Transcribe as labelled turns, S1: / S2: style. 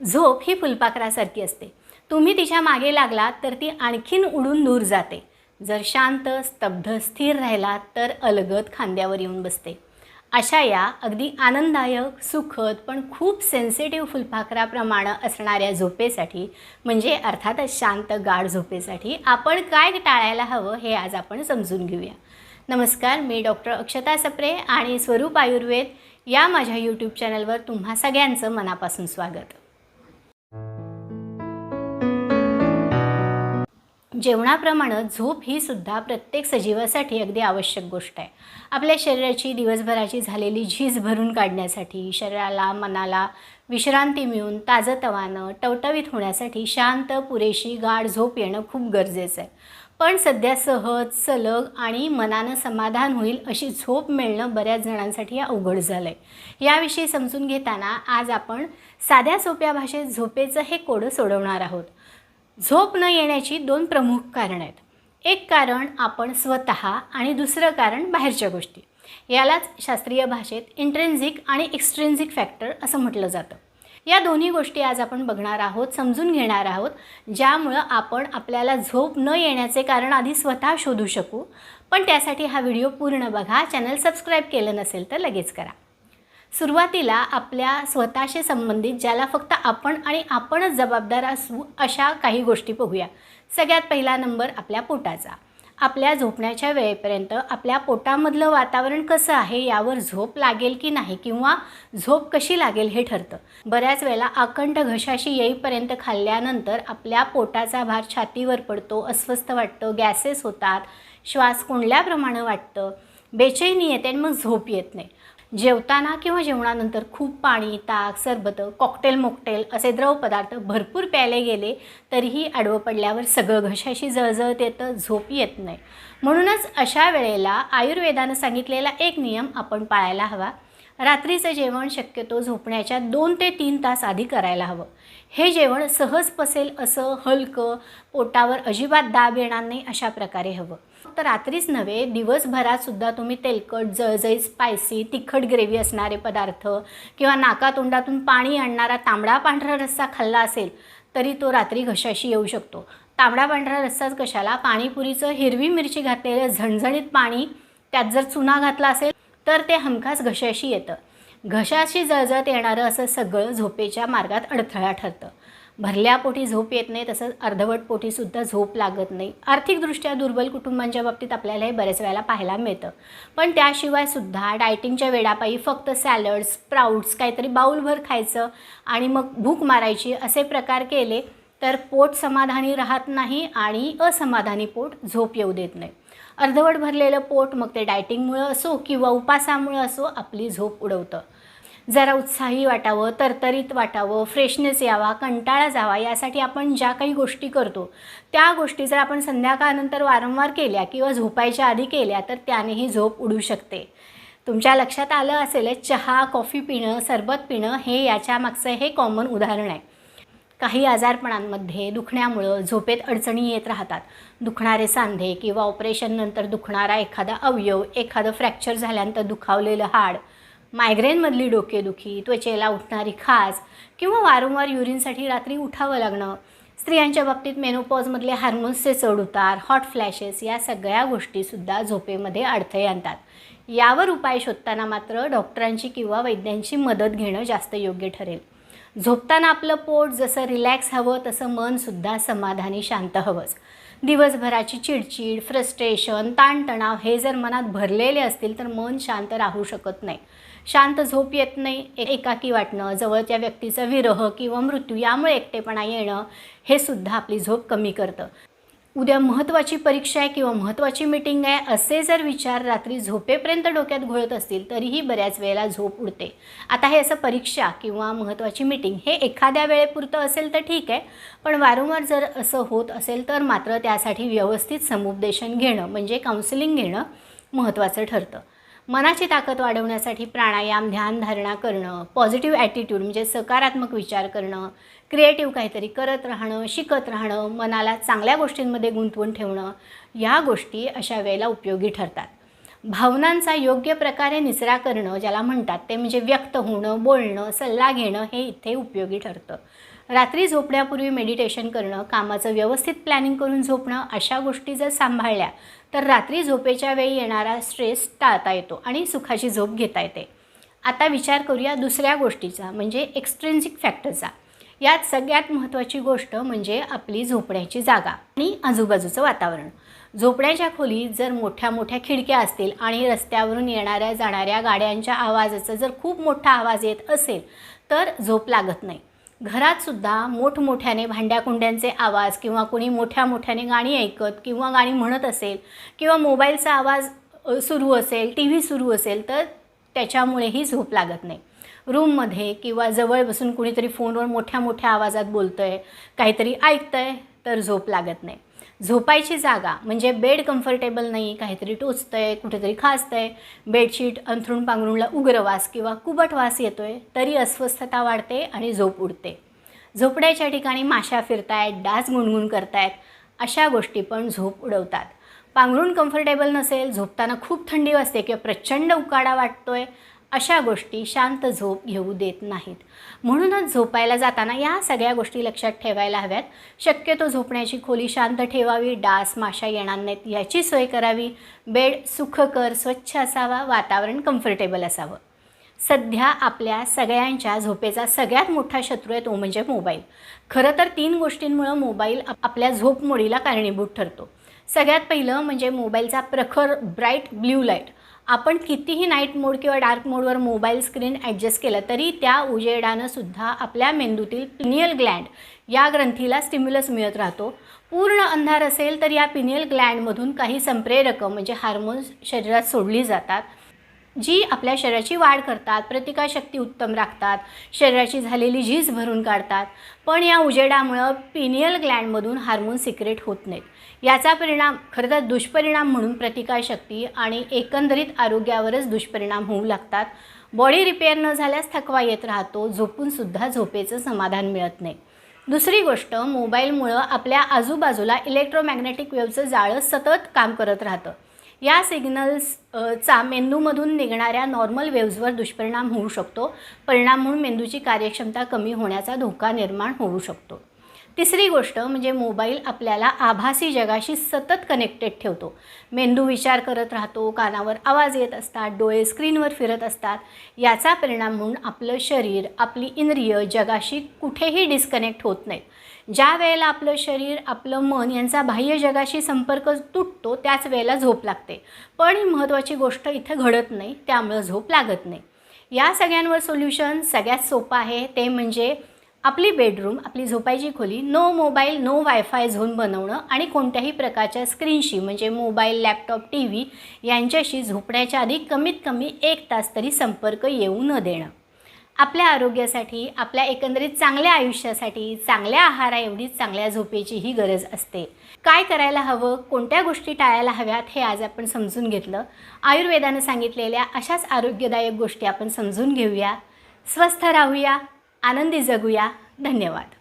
S1: झोप ही फुलपाखरासारखी असते. तुम्ही तिच्यामागे लागलात तर ती आणखीन उडून दूर जाते. जर शांत स्तब्ध स्थिर राहिलात तर अलगद खांद्यावर येऊन बसते. अशा या अगदी आनंददायक सुखद पण खूप सेन्सिटिव्ह फुलपाखराप्रमाणे असणाऱ्या झोपेसाठी म्हणजे अर्थातच शांत गाढ झोपेसाठी आपण काय टाळायला हवं हे आज आपण समजून घेऊया. नमस्कार मी डॉक्टर अक्षता सप्रे आणि स्वरूप आयुर्वेद या माझ्या यूट्यूब चॅनलवर तुम्हा सगळ्यांचं मनापासून स्वागत. जेवणाप्रमाणे झोप ही सुद्धा प्रत्येक सजीवासाठी अगदी आवश्यक गोष्ट आहे. आपल्या शरीराची दिवसभराची झालेली झीज भरून काढण्यासाठी शरीराला मनाला विश्रांती मिळून ताजंतवानं टवटवीत होण्यासाठी शांत पुरेशी गाढ झोप येणं खूप गरजेचं आहे. पण सध्या सहज सलग आणि मनानं समाधान होईल अशी झोप मिळणं बऱ्याच जणांसाठी अवघड झालं आहे याविषयी समजून घेताना आज आपण साध्या सोप्या भाषेत झोपेचं हे कोडं सोडवणार आहोत. झोप न येण्याची दोन प्रमुख कारणं आहेत. एक कारण आपण स्वतः आणि दुसरं कारण बाहेरच्या गोष्टी. यालाच शास्त्रीय भाषेत इंट्रेन्झिक आणि एक्स्ट्रेन्झिक फॅक्टर असं म्हटलं जातं. या दोन्ही गोष्टी आज आपण बघणार आहोत समजून घेणार आहोत ज्यामुळं आपण आपल्याला झोप न येण्याचे कारण आधी स्वतः शोधू शकू. पण त्यासाठी हा व्हिडिओ पूर्ण बघा चॅनल सबस्क्राईब केलं नसेल तर लगेच करा. सुरुवातीला आपल्या स्वतःशी संबंधित ज्याला फक्त आपण आणि आपणच जबाबदार असू अशा काही गोष्टी बघूया. सगळ्यात पहिला नंबर आपल्या पोटाचा. आपल्या झोपण्याच्या वेळेपर्यंत आपल्या पोटामधलं वातावरण कसं आहे यावर झोप लागेल की नाही किंवा झोप कशी लागेल हे ठरतं. बऱ्याच वेळेला अखंड घशाशी येईपर्यंत खाल्ल्यानंतर आपल्या पोटाचा भार छातीवर पडतो अस्वस्थ वाटतं गॅसेस होतात श्वास कोंडल्याप्रमाणे वाटतं. बेचैनी येते आणि मग झोप येत नाही. जेवताना किंवा जेवणानंतर खूप पाणी ताक सरबत कॉकटेल मोकटेल असे द्रव पदार्थ भरपूर प्यायले गेले तरीही आडवं पडल्यावर सगळं घशाशी जळजळत येतं झोप येत नाही. म्हणूनच अशा वेळेला आयुर्वेदानं सांगितलेला एक नियम आपण पाळायला हवा. रात्रीचं जेवण शक्यतो झोपण्याच्या दोन ते तीन तास आधी करायला हवं. हे जेवण सहज पसेल असं हलकं पोटावर अजिबात दाब येणार नाही अशा प्रकारे हवं. फक्त रात्रीच नव्हे दिवसभरात सुद्धा तुम्ही तेलकट जळजळीत स्पायसी तिखट ग्रेव्ही असणारे पदार्थ किंवा नाकातोंडातून पाणी आणणारा तांबडा पांढरा रस्सा खाल्ला असेल तरी तो रात्री घशाशी येऊ शकतो. तांबडा पांढरा रस्साच कशाला? पाणीपुरीचं हिरवी मिरची घातलेलं झणझणीत पाणी त्यात जर चुना घातला असेल तर ते हमखास घशाशी येतं. घशाशी जळजळत येणारं असं सगळं झोपेच्या मार्गात अडथळा ठरतं. भरल्या पोटी झोप येत नाही तसंच अर्धवट पोटीसुद्धा झोप लागत नाही. आर्थिकदृष्ट्या दुर्बल कुटुंबांच्या बाबतीत आपल्याला हे बऱ्याच वेळेला पाहायला मिळतं. पण त्याशिवाय सुद्धा डायटिंगच्या वेळापायी फक्त सॅलड्स स्प्राउट्स काहीतरी बाऊलभर खायचं आणि मग भूक मारायची असे प्रकार केले तर पोट समाधानी राहत नाही आणि असमाधानी पोट झोप येऊ देत नाही. अर्धवट भरलेलं पोट मग ते डायटिंगमुळं असो किंवा उपासामुळं असो आपली झोप उडवतं. जरा उत्साही वाटावं तरतरीत वाटावं फ्रेशनेस यावा कंटाळा जावा यासाठी आपण ज्या काही गोष्टी करतो त्या गोष्टी जर आपण संध्याकाळनंतर वारंवार केल्या किंवा झोपायच्या आधी केल्या तर त्यानेही झोप उडू शकते. तुमच्या लक्षात आलं असेल चहा कॉफी पिणं सरबत पिणं हे याच्या मागचं हे कॉमन उदाहरण आहे. काही आजारपणांमध्ये दुखण्यामुळं झोपेत अडचणी येत राहतात. दुखणारे सांधे किंवा ऑपरेशननंतर दुखणारा एखादा अवयव एखादं फ्रॅक्चर झाल्यानंतर दुखावलेलं हाड मायग्रेनमधली डोकेदुखी त्वचेला उठणारी खाज किंवा वारंवार युरिनसाठी रात्री उठावं लागणं स्त्रियांच्या बाबतीत मेनोपॉजमधले हार्मोन्सचे चढ उतार हॉट फ्लॅशेस या सगळ्या गोष्टीसुद्धा झोपेमध्ये अडथळे आणतात. यावर उपाय शोधताना मात्र डॉक्टरांची किंवा वैद्यांची मदत घेणं जास्त योग्य ठरेल. झोपताना आपलं पोट जसं रिलॅक्स हवं तसं मनसुद्धा समाधानी शांत हवंच. दिवसभराची चिडचिड फ्रस्ट्रेशन ताणतणाव हे जर मनात भरलेले असतील तर मन शांत राहू शकत नाही. शांत झोप येत नाही एकाकी वाटणं जवळच्या व्यक्तीचा विरह किंवा मृत्यू यामुळे एकटेपणा येणं हे सुद्धा आपली झोप कमी करतं. उद्या महत्त्वाची परीक्षा आहे किंवा महत्त्वाची मीटिंग आहे असे जर विचार रात्री झोपेपर्यंत डोक्यात घोळत असतील तरीही बऱ्याच वेळेला झोप उडते. आता हे असं परीक्षा किंवा महत्त्वाची मीटिंग हे एखाद्या वेळेपुरतं असेल तर ठीक आहे पण वारंवार जर असं होत असेल तर मात्र त्यासाठी व्यवस्थित समुपदेशन घेणं म्हणजे काउन्सिलिंग घेणं महत्त्वाचं ठरतं. मनाची ताकद वाढवण्यासाठी प्राणायाम ध्यान धारणा करणं पॉझिटिव्ह ॲटिट्यूड म्हणजे सकारात्मक विचार करणं क्रिएटिव्ह काहीतरी करत राहणं शिकत राहणं मनाला चांगल्या गोष्टींमध्ये गुंतवून ठेवणं या गोष्टी अशा वेळेला उपयोगी ठरतात. भावनांचा योग्य प्रकारे निचरा करणं ज्याला म्हणतात ते म्हणजे व्यक्त होणं बोलणं सल्ला घेणं हे इथे उपयोगी ठरतं. रात्री झोपण्यापूर्वी मेडिटेशन करणं कामाचं व्यवस्थित प्लॅनिंग करून झोपणं अशा गोष्टी जर सांभाळल्या तर रात्री झोपेच्या वेळी येणारा स्ट्रेस टाळता येतो आणि सुखाची झोप घेता येते. आता विचार करूया दुसऱ्या गोष्टीचा म्हणजे एक्स्ट्रेन्सिक फॅक्टरचा यात सगळ्यात महत्त्वाची गोष्ट म्हणजे आपली झोपण्याची जागा आणि आजूबाजूचं वातावरण. झोपण्याच्या खोलीत जर मोठ्या मोठ्या खिडक्या असतील आणि रस्त्यावरून येणाऱ्या जाणाऱ्या गाड्यांच्या आवाजाचा जर खूप मोठा आवाज येत असेल तर झोप लागत नाही. घरातसुद्धा मोठमोठ्याने भांड्याकुंड्यांचे आवाज किंवा कोणी मोठ्या मोठ्याने गाणी ऐकत किंवा गाणी म्हणत असेल किंवा मोबाईलचा आवाज सुरू असेल टी व्ही सुरू असेल तर त्याच्यामुळेही झोप लागत नाही. रूममध्ये किंवा जवळ बसून कुणीतरी फोनवर मोठ्या मोठ्या आवाजात बोलतं आहे काहीतरी ऐकतं आहे तर झोप लागत नाही. झोपायची जागा म्हणजे बेड कम्फर्टेबल नाही काहीतरी टोचतं आहे कुठेतरी खाजतं आहे बेडशीट अंथरूण पांघरूणला उग्र वास किंवा कुबट वास येतो आहे तरी अस्वस्थता वाढते आणि झोप उडते. झोपड्याच्या ठिकाणी माशा फिरतायत डास गुणगुण करतायत अशा गोष्टी पण झोप उडवतात. पांघरूण कम्फर्टेबल नसेल झोपताना खूप थंडी वाजते किंवा प्रचंड उकाडा वाटतोय अशा गोष्टी शांत झोप घेऊ देत नाहीत. म्हणूनच झोपायला जाताना या सगळ्या गोष्टी लक्षात ठेवायला हव्यात. शक्यतो झोपण्याची खोली शांत ठेवावी डास माशा येणार नाहीत याची सोय करावी. बेड सुखकर स्वच्छ असावा वातावरण कम्फर्टेबल असावं. सध्या आपल्या सगळ्यांच्या झोपेचा सगळ्यात मोठा शत्रू आहे तो म्हणजे मोबाईल. खरं तर तीन गोष्टींमुळं मोबाईल आपल्या झोपमोडीला कारणीभूत ठरतो. सगळ्यात पहिलं म्हणजे मोबाईलचा प्रखर ब्राईट ब्ल्यू लाइट. आपण कितीही नाईट मोड किंवा डार्क मोडवर मोबाईल स्क्रीन ॲडजस्ट केलं तरी त्या उजेडानं सुद्धा आपल्या मेंदूतील पिनियल ग्लँड या ग्रंथीला स्टिम्युलस मिळत राहतो. पूर्ण अंधार असेल तर या पिनियल ग्लँडमधून काही संप्रेरकं म्हणजे हार्मोन्स शरीरात सोडली जातात. जी आपल्या शरीराची वाढ करतात प्रतिकारशक्ती उत्तम राखतात शरीराची झालेली झीज भरून काढतात. पण या उजेडामुळं पिनियल ग्लँडमधून हार्मोन सिक्रेट होत नाहीत. याचा परिणाम खरं तर दुष्परिणाम म्हणून प्रतिकारशक्ती आणि एकंदरीत आरोग्यावरच दुष्परिणाम होऊ लागतात. बॉडी रिपेअर न झाल्यास थकवा येत राहतो झोपूनसुद्धा झोपेचं समाधान मिळत नाही. दुसरी गोष्ट मोबाईलमुळं आपल्या आजूबाजूला इलेक्ट्रोमॅग्नेटिक वेव्हचं जाळं सतत काम करत राहतं. या सिग्नल्स चा मेंदूमधून निघणाऱ्या नॉर्मल वेव्जवर दुष्परिणाम होऊ शकतो. परिणाम म्हणून मेंदूची कार्यक्षमता कमी होण्याचा धोका निर्माण होऊ शकतो. तिसरी गोष्ट म्हणजे मोबाईल आपल्याला आभासी जगाशी सतत कनेक्टेड ठेवतो. मेंदू विचार करत राहतो कानावर आवाज येत असतात डोळे स्क्रीनवर फिरत असतात. याचा परिणाम म्हणून आपलं शरीर आपली इंद्रिय जगाशी कुठेही डिस्कनेक्ट होत नाहीत ज्या वेळेला आपलं शरीर आपलं मन यांचा बाह्य जगाशी संपर्क तुटतो त्याच वेळेला झोप लागते. पण ही महत्त्वाची गोष्ट इथं घडत नाही त्यामुळं झोप लागत नाही. या सगळ्यांवर सोल्युशन सगळ्यात सोपं आहे ते म्हणजे आपली बेडरूम आपली झोपायची खोली no mobile no WiFi zone बनवणं आणि कोणत्याही प्रकारच्या स्क्रीनशी म्हणजे मोबाईल लॅपटॉप टी व्ही यांच्याशी झोपण्याच्या आधी कमीत कमी एक तास तरी संपर्क येऊ न देणं. आपल्या आरोग्यासाठी आपल्या एकंदरीत चांगल्या आयुष्यासाठी चांगल्या आहारा एवढी चांगल्या झोपेचीही गरज असते. काय करायला हवं? कोणत्या गोष्टी टाळायला हव्यात? हे आज आपण समजून घेतलं. आयुर्वेदानं सांगितलेल्या अशाच आरोग्यदायक गोष्टी आपण समजून घेऊया. स्वस्थ राहूया. आनंदी जगूया. धन्यवाद.